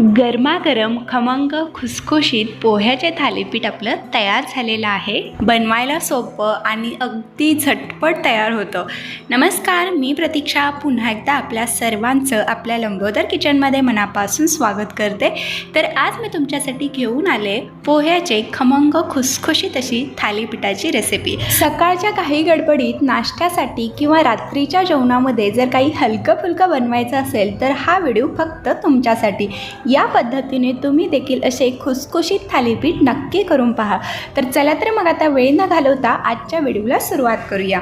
गरमागरम खमंग खुसखुशीत पोह्याचे थालीपीठ आपलं तयार झालेलं आहे. बनवायला सोपं आणि अगदी झटपट तयार होतं. नमस्कार मी प्रतीक्षा. पुन्हा एकदा आपल्या सर्वांचं आपल्या लंबोदर किचनमध्ये मनापासून स्वागत करते. तर आज मी तुमच्यासाठी घेऊन आले पोह्याचे खमंग खुसखुशीत अशी थालीपीठाची रेसिपी सकाळच्या काही गडबडीत नाश्त्यासाठी किंवा रात्रीच्या जेवणामध्ये जर काही हलकं फुलकं बनवायचं असेल तर हा व्हिडिओ फक्त तुमच्यासाठी. या पद्धतीने तुम्ही देखील असे खुसखुशीत थालीपीठ नक्की करून पहा. तर चला तर मग आता वेळ न घालवता आजच्या व्हिडिओला सुरुवात करूया.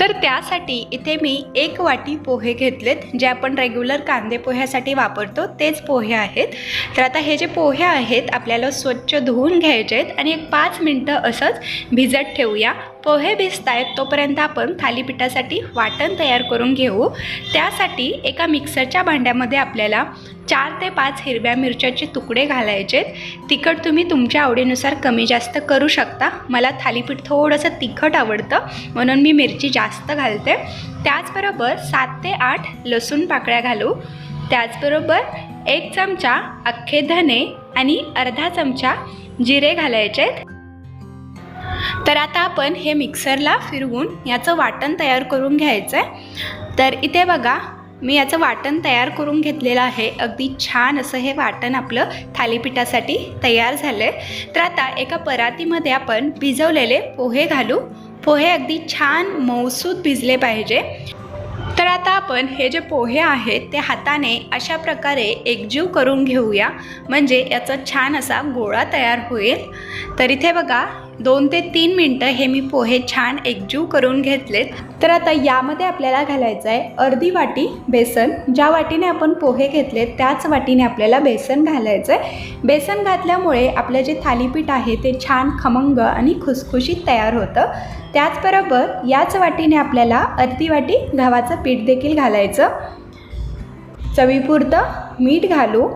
तर त्यासाठी इथे मी एक वाटी पोहे घेतलेत जे आपण रेग्युलर कांदे पोह्यासाठी वापरतो तेच पोहे आहेत. तर आता हे जे पोहे आहेत आपल्याला स्वच्छ धुवून घ्यायचे आहेत आणि एक पाच मिनटं असंच भिजत ठेवूया. पोहे भिजत आहेत तोपर्यंत आपण थालीपीठासाठी वाटण तयार करून घेऊ. त्यासाठी एका मिक्सरच्या भांड्यामध्ये आपल्याला चार ते पाच हिरव्या मिरच्याचे तुकडे घालायचे तिखट तुम्ही तुमच्या आवडीनुसार कमी जास्त करू शकता. मला थालीपीठ थोडंसं तिखट आवडतं म्हणून मी मिरची जास्त घालते. त्याचबरोबर सात ते आठ लसूण पाकळ्या घालू. त्याचबरोबर एक चमचा अख्खे धने आणि अर्धा चमचा जिरे घालायचे आहेत तर आता आपण हे मिक्सरला फिरवून याचं वाटण तयार करून घ्यायचं आहे तर इथे बघा मी याचं वाटण तयार करून घेतलेलं आहे. अगदी छान असं हे वाटण आपलं थालीपीठासाठी तयार झालं आहे तर आता एका परातीमध्ये आपण भिजवलेले पोहे घालू. पोहे अगदी छान मऊसूत भिजले पाहिजे. तर आता आपण हे जे पोहे आहेत ते हाताने अशा प्रकारे एकजीव करून घेऊया. म्हणजे याचा छान असा गोळा तयार होईल. तर इथे बघा दोन ते तीन मिनटं हे मी पोहे छान एकजीव करून घेतलेत. तर आता यामध्ये आपल्याला घालायचं आहे अर्धी वाटी बेसन. ज्या वाटीने आपण पोहे घेतलेत त्याच वाटीने आपल्याला बेसन घालायचं आहे. बेसन घातल्यामुळे आपलं जे थालीपीठ आहे ते छान खमंग आणि खुसखुशीत तयार होतं. त्याचबरोबर याच वाटीने आपल्याला अर्धी वाटी गव्हाचं पीठ देखील घालायचं. चवीपुरतं मीठ घालू.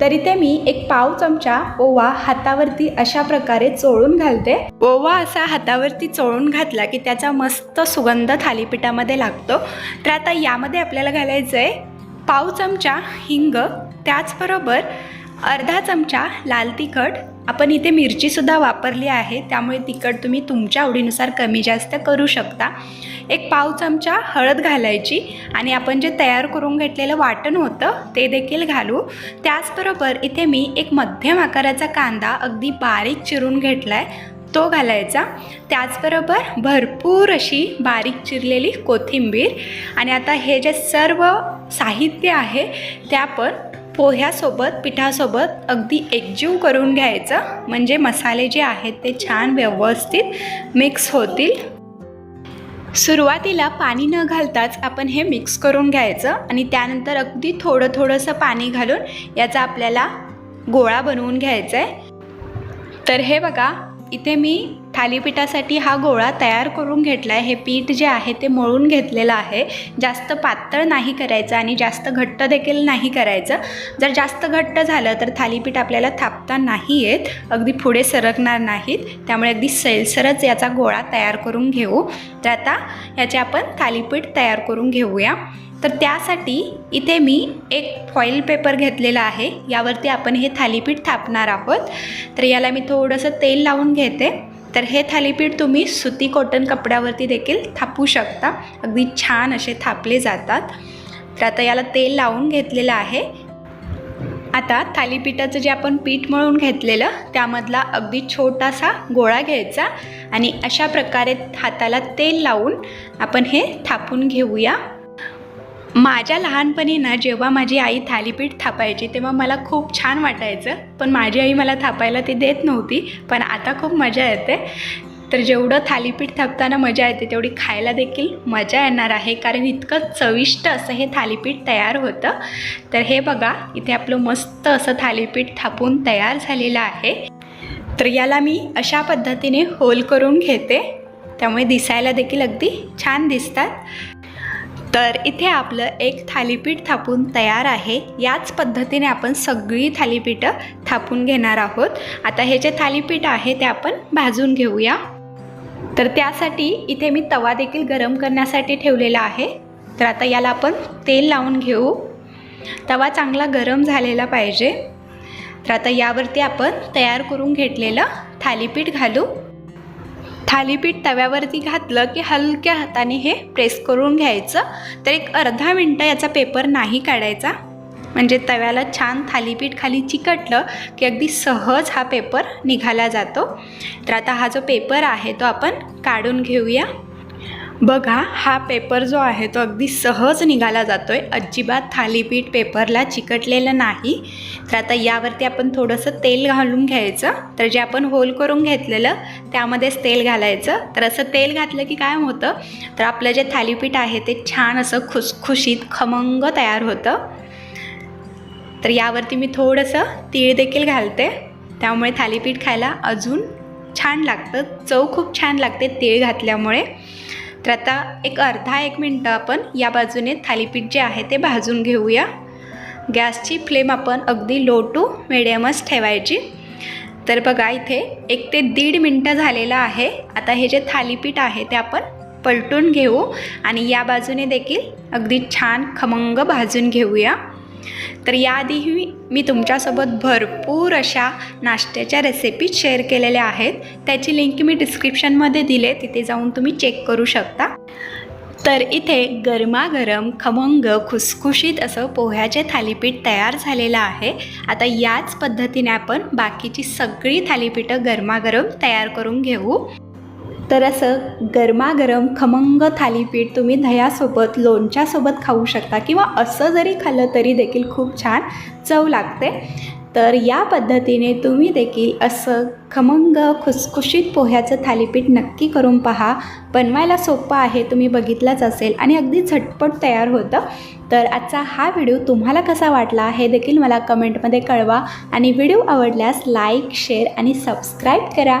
तरी ते मी एक पाव चमचा ओवा हातावरती अशा प्रकारे चोळून घालते. ओवा असा हातावरती चोळून घातला की त्याचा मस्त सुगंध थालीपीठामध्ये लागतो. तर आता यामध्ये आपल्याला घालायचं आहे पाव चमचा हिंग त्याचबरोबर अर्धा चमचा लाल तिखट आपण इथे मिरचीसुद्धा वापरली आहे त्यामुळे तिखट तुम्ही तुमच्या आवडीनुसार कमी जास्त करू शकता. एक पाव चमचा हळद घालायची आणि आपण जे तयार करून घेतलेलं वाटण होतं ते देखील घालू. त्याचबरोबर इथे मी एक मध्यम आकाराचा कांदा अगदी बारीक चिरून घेतला आहे तो घालायचा. त्याचबरोबर भरपूर अशी बारीक चिरलेली कोथिंबीर आणि आता हे जे सर्व साहित्य आहे ते आपण पोह्यासोबत पिठासोबत अगदी एकजीव करून घ्यायचं. म्हणजे मसाले जे आहेत ते छान व्यवस्थित मिक्स होतील. सुरुवातीला पाणी न घालताच आपण हे मिक्स करून घ्यायचं आणि त्यानंतर अगदी थोडं थोडंसं पाणी घालून याचा आपल्याला गोळा बनवून घ्यायचा आहे तर हे बघा इथे मी थालीपीठासाठी हा गोळा तयार करून घेतला आहे. हे पीठ जे आहे ते मळून घेतलेलं आहे. जास्त पातळ नाही करायचं आणि जास्त घट्ट देखील नाही करायचं. जर जास्त घट्ट झालं तर थालीपीठ आपल्याला थापता नाही येत. अगदी पुढे सरकणार नाहीत. त्यामुळे अगदी सैलसरच याचा गोळा तयार करून घेऊ. तर आता याचे आपण थालीपीठ तयार करून घेऊया. तर त्यासाठी इथे मी एक फॉईल पेपर घेतलेला आहे. यावरती आपण हे थालीपीठ थापणार आहोत. तर याला मी थोडंसं तेल लावून घेते. तर हे थालीपीठ तुम्ही सुती कॉटन कपड्यावरती देखील थापू शकता. अगदी छान असे थापले जातात. तर आता याला तेल लावून घेतलेलं आहे. आता थालीपीठाचं जे आपण पीठ मळून घेतलेलं त्यामधला अगदी छोटासा गोळा घ्यायचा आणि अशा प्रकारे हाताला तेल लावून आपण हे थापून घेऊया. माझ्या लहानपणी ना जेव्हा माझी आई थालीपीठ थापायची तेव्हा मला खूप छान वाटायचं. पण माझी आई मला थापायला ती देत नव्हती पण आता खूप मजा येते. तर जेवढं थालीपीठ थापताना मजा येते तेवढी खायला देखील मजा येणार आहे. कारण इतकं चविष्ट असं हे थालीपीठ तयार होतं. तर हे बघा इथे आपलं मस्त असं थालीपीठ थापून तयार झालेलं आहे. तर याला मी अशा पद्धतीने होल करून घेते. त्यामुळे दिसायला देखील अगदी छान दिसतात. तर इथे आपलं एक थालीपीठ थापून तयार आहे. याच पद्धतीने आपण सगळी थालीपीठं थापून घेणार आहोत. आता हे जे थालीपीठ आहे ते आपण भाजून घेऊया. तर त्यासाठी इथे मी तवा देखील गरम करण्यासाठी ठेवलेला आहे. तर आता याला आपण तेल लावून घेऊ. तवा चांगला गरम झालेला पाहिजे. तर आता यावरती आपण तयार करून घेतलेलं थालीपीठ घालू. थालीपीठ तव्यावरती घातलं की हलक्या हाताने हे प्रेस करून घ्यायचं. तर एक अर्धा मिनटं याचा पेपर नाही काढायचा. म्हणजे तव्याला छान थालीपीठ खाली चिकटलं की अगदी सहज हा पेपर निघाला जातो. तर आता हा जो पेपर आहे तो आपण काढून घेऊया. बघा हा पेपर जो आहे तो अगदी सहज निघाला जातो आहे अजिबात थालीपीठ पेपरला चिकटलेलं नाही. तर आता यावरती आपण थोडंसं तेल घालून घ्यायचं. तर जे आपण होल करून घेतलेलं त्यामध्येच तेल घालायचं. तर असं तेल घातलं की काय होतं? तर आपलं जे थालीपीठ आहे ते छान असं खुसखुशीत खमंग तयार होतं. तर यावरती मी थोडंसं तीळ देखील घालते. त्यामुळे थालीपीठ खायला अजून छान लागतं. चव खूप छान लागते तीळ घातल्यामुळे. तर आता एक अर्धा एक मिनटं आपण या बाजूने थालीपीठ जे आहे ते भाजून घेऊया. गॅसची फ्लेम आपण अगदी लो टू मिडियमच ठेवायची. तर बघा इथे एक ते दीड मिनटं झालेलं आहे. आता हे जे थालीपीठ आहे ते आपण पलटून घेऊ आणि या बाजूने देखील अगदी छान खमंग भाजून घेऊया. तर याआधीही मी तुमच्यासोबत भरपूर अशा नाश्त्याच्या रेसिपीज शेअर केलेल्या आहेत. त्याची लिंक मी डिस्क्रिप्शनमध्ये दिले तिथे जाऊन तुम्ही चेक करू शकता. तर इथे गरमागरम खमंग खुसखुशीत असं पोह्याचे थालीपीठ तयार झालेलं आहे. आता याच पद्धतीने आपण बाकीची सगळी थालीपीठं गरमागरम तयार करून घेऊ. तर असं गरमागरम खमंग थालीपीठ तुम्ही दह्यासोबत लोणच्यासोबत खाऊ शकता किंवा असं जरी खाल्लं तरी देखील खूप छान चव लागते. तर या पद्धतीने तुम्ही देखील असं खमंग खुसखुशीत पोह्याचं थालीपीठ नक्की करून पहा. बनवायला सोपं आहे तुम्ही बघितलंच असेल आणि अगदी झटपट तयार होतं. तर आजचा हा व्हिडिओ तुम्हाला कसा वाटला हे देखील मला कमेंटमध्ये कळवा आणि व्हिडिओ आवडल्यास लाईक शेअर आणि सबस्क्राईब करा.